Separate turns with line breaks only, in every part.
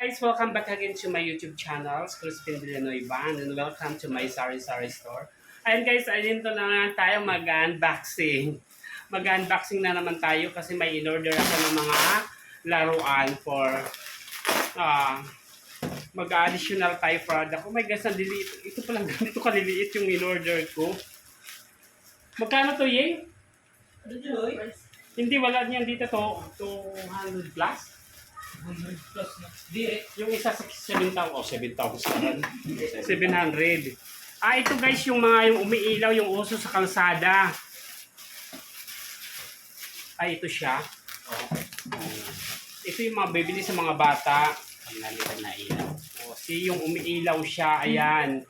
Guys, welcome back again to my YouTube channel, Crispin Villanueva, and welcome to my Sari Sari store. Ayan guys, ayun to na naman tayo mag-unboxing. Mag-unboxing na naman tayo kasi may in-order ako ng mga laruan for ah mag-additional tayo product. Oh my gosh, ang liliit. Ito palang ganito kaliliit yung in-order ko. Magkano to, Yeng? Hindi, wala niyan dito to. 200 plus.
Plus na. Di.
Yung isa sa 7,000. Oh, 7,000. 700. Ah, ito guys, yung mga yung umiilaw, yung uso sa kalsada. Ay, ito siya. Oh. Ito yung mga bibili sa mga bata. Ang nalitan na ilaw. Oh, see, yung umiilaw siya. Ayan.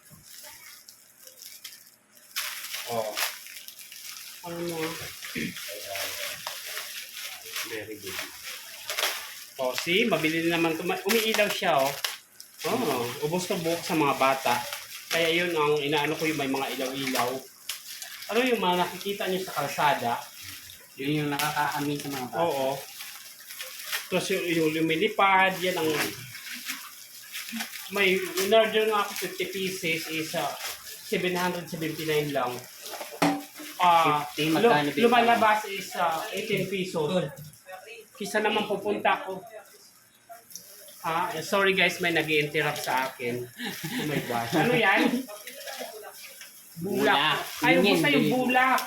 Oh. Ano? Very good. Oh, see, mabili naman. Tuma- umiilaw siya, oh. Oh, ubos to buhok sa mga bata. Kaya yun ang inaano ko yung may mga ilaw-ilaw. Ano yung mga nakikita niyo sa kalsada?
Yun yung nakakaamin sa mga bata.
Oo. Tapos yung, yung lumilipad, yan ang... May in-order nga ako 50 pieces is uh, 779 lang. Ah,
50, magkano
lu-
ba?
lumalabas is uh, 18 pesos. Kisa naman pupunta ko. Ah, sorry guys, may nag interrupt sa akin. Oh my gosh. Ano yan? Bulak.
Bulak.
Ay,
Yun
yung
yun.
bulak.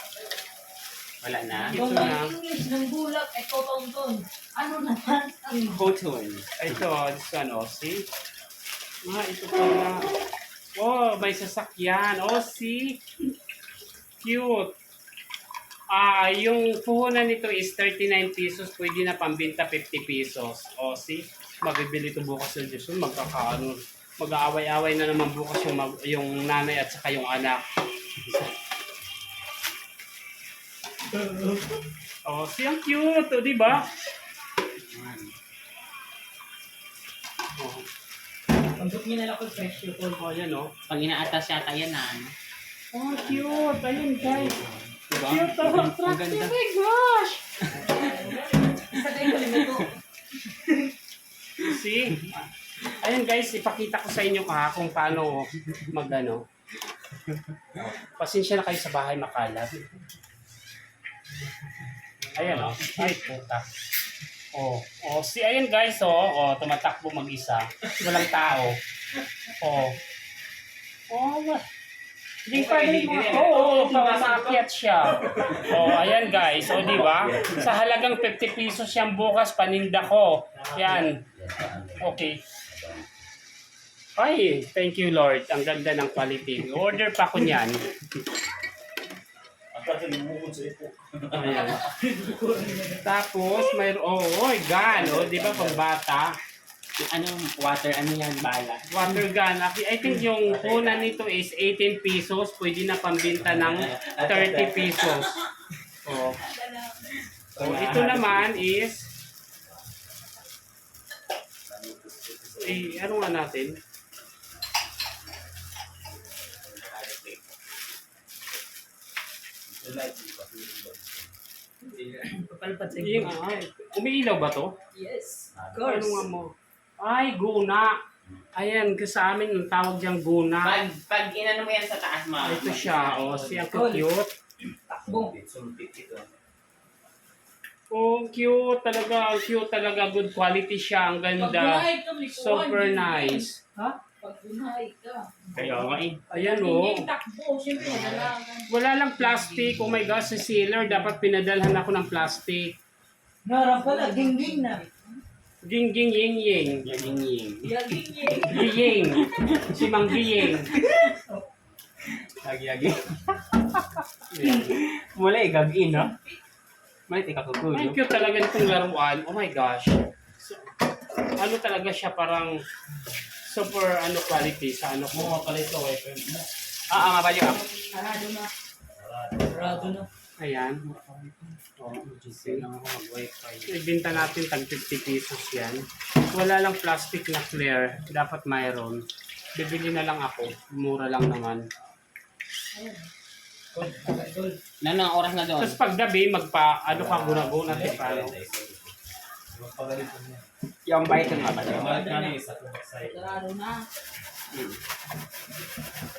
Wala na.
Ito
Kung
na.
ang English ng bulak ay kotonton. Ano naman ang
Cotton.
Ito, this one, oh, see? Ah, ito pala. Oh, may sasakyan. Oh, see? Cute. Ah, yung puhunan nito is 39 pesos. Pwede na pambinta 50 pesos. Oh, see? Mabibili ito bukas ng Diyos. Magkakaano. Mag-aaway-away na naman bukas yung, mag, yung nanay at saka yung anak. Oh, see? Ang cute. Oh, di ba? Oh,
Pagdok niya na lang kung presyo ko.
oh yan, oh.
Pag inaatas yata yan na ano.
Oh, cute. Ayun, guys.
Diba?
Cute. Oh,
Ang
oh my gosh.
Kayo ko
See? Ayun, guys. Ipakita ko sa inyo ka kung paano mag, ano. Pasensya na kayo sa bahay makalat. Ayan, oh. Ay, puta. Oh, oh, si ayun guys, oh, oh, tumatakbo mag-isa. Walang tao. Oh. Oh, Hindi pa rin mga, oo, oh, pamasakyat siya. Oh, ayan guys, oh, di ba? Sa halagang 50 pesos siyang bukas, paninda ko. Yan. Okay. Ay, thank you Lord. Ang ganda ng quality. Order pa ko niyan. Ayan. Tapos, may, oh, oh, gun, oh, di ba, pang bata.
Yung Anong water, ano yan, bala.
Water gun. I think yung una nito is 18 pesos. Pwede na pambinta ng 30 pesos. Oh. So, ito naman is eh, ano nga natin?
Papalpat sa
Yung, ay, umiilaw ba to?
Yes. Of
Ano
course.
nga mo? Ay, guna. Ayan, kasi sa amin, ang tawag diyang guna.
Pag, pag inano mo yan sa taas, ma.
Ito siya, oh, siya cute.
Takbo.
Oh, cute talaga, cute talaga, good quality siya, ang ganda.
Ka, kuwan,
Super nice.
Ha? Pag-buhay ka.
Kaya nga eh.
Ayan
Hindi
oh.
takbo. Siyempre, wala kang...
Wala lang plastic. Oh my gosh, si sealer, dapat pinadalhan ako ng plastic.
Narang pala, gingging na.
Ging ging ying ying.
Yaging ying.
Gaging yeng.
Giying. Si Mang Giying.
Yagi-yagi.
Ayan.
Mula eh, gagin, no? May tika kukulo.
cute talaga nitong laruan. Oh my gosh. So, ano talaga siya parang super ano quality sa ano ko.
pala ito, eh. Ah, ah, mabalyo ah.
Sarado na. Sarado na.
Ayan. Oh, see? Ibinta natin tag 50 pesos yan. Wala lang plastic na clear. Dapat mayroon. Bibili na lang ako. Mura lang naman.
Ano ang oras na doon?
Tapos pag gabi, magpa, ano ka, guna-guna, di paano?
Yung bait yung mga balyo.
Sarado na.
Hmm.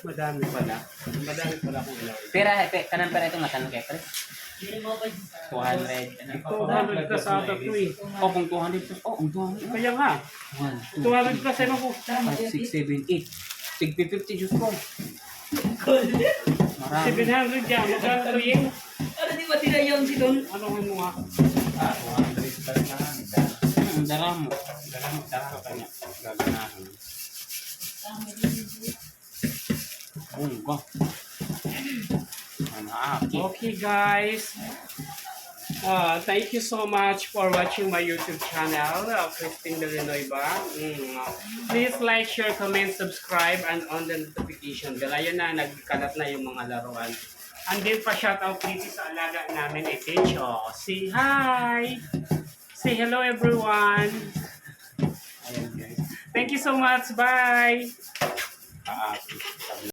Madami pala. Madami pala kung ilan.
Pera, pe, kanang pera ito nga tanong kay pre.
Hindi mo ba
200. Ano?
200 plus ata to eh.
Oh, kung 200 plus. Oh, ang 200.
Kaya nga,
1,
200 plus ano po.
5, 6, 7, 8. Tig 50 Diyos ko. Marami.
700 yan. Magkano to yun?
Ano di ba tinayaw si Don?
Ano mo nga?
Hmm, dala mo. Dala mo. Dala ko kanya. Gaganahan. Ah, okay.
Guys. Uh, thank you so much for watching my YouTube channel, uh, Christine Villanueva. Mm. Please like, share, comment, subscribe, and on the notification bell. Ayun na, nagkalat na yung mga laruan. And then pa shoutout dito sa alaga namin, eh, Techo. Say hi! Say hello everyone!
Ayan.
Thank you so much. Bye!
Okay.